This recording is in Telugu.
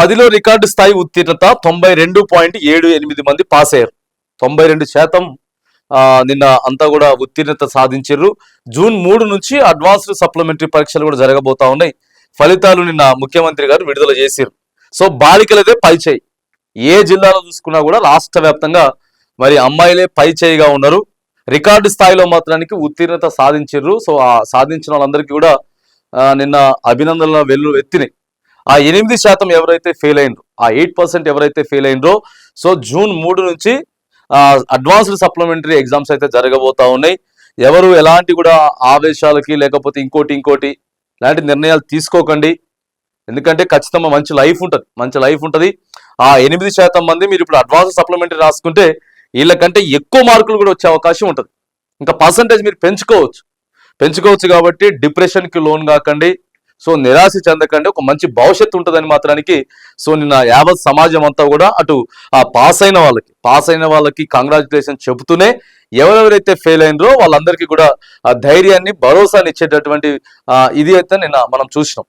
పదిలో రికార్డు స్థాయి ఉత్తీర్ణత తొంభై రెండు పాయింట్ ఏడు ఎనిమిది మంది పాస్ అయ్యారు. తొంభై రెండు శాతం నిన్న అంతా కూడా ఉత్తీర్ణత సాధించారు. జూన్ మూడు నుంచి అడ్వాన్స్డ్ సప్లిమెంటరీ పరీక్షలు కూడా జరగబోతా ఉన్నాయి. ఫలితాలు నిన్న ముఖ్యమంత్రి గారు విడుదల చేశారు. సో బాలికలదే పై చేయి. ఏ జిల్లాలో చూసుకున్నా కూడా రాష్ట్ర వ్యాప్తంగా మరి అమ్మాయిలే పై చేయిగా ఉన్నారు. రికార్డు స్థాయిలో మాత్రానికి ఉత్తీర్ణత సాధించారు. సో ఆ సాధించిన వాళ్ళందరికీ కూడా నిన్న అభినందనల వెల్లు ఎత్తినాయి. ఆ ఎనిమిది శాతం ఎవరైతే ఫెయిల్ అయినరో ఆ ఎయిట్ పర్సెంట్ ఎవరైతే ఫెయిల్ అయినరో సో జూన్ మూడు నుంచి అడ్వాన్స్డ్ సప్లిమెంటరీ ఎగ్జామ్స్ అయితే జరగబోతా ఉన్నాయి. ఎవరు ఎలాంటి కూడా ఆవేశాలకి లేకపోతే ఇంకోటి ఇంకోటి ఇలాంటి నిర్ణయాలు తీసుకోకండి. ఎందుకంటే ఖచ్చితంగా మంచి లైఫ్ ఉంటుంది మంచి లైఫ్ ఉంటుంది. ఆ ఎనిమిది శాతం మంది మీరు ఇప్పుడు అడ్వాన్స్ సప్లిమెంటరీ రాసుకుంటే వీళ్ళకంటే ఎక్కువ మార్కులు కూడా వచ్చే అవకాశం ఉంటుంది. ఇంకా పర్సంటేజ్ మీరు పెంచుకోవచ్చు. పెంచుకోవచ్చు కాబట్టి డిప్రెషన్కి లోన్ కాకండి. సో నిరాశ చెందకండి ఒక మంచి భవిష్యత్తు ఉంటుందని మాత్రానికి సో నిన్న యావత్ సమాజం అంతా కూడా అటు ఆ పాస్ అయిన వాళ్ళకి పాస్ అయిన వాళ్ళకి కంగ్రాచులేషన్ చెబుతూనే ఎవరెవరైతే ఫెయిల్ అయినరో వాళ్ళందరికీ కూడా ఆ ధైర్యాన్ని భరోసాని ఇచ్చేటటువంటి ఇది అయితే నిన్న మనం చూసినాం.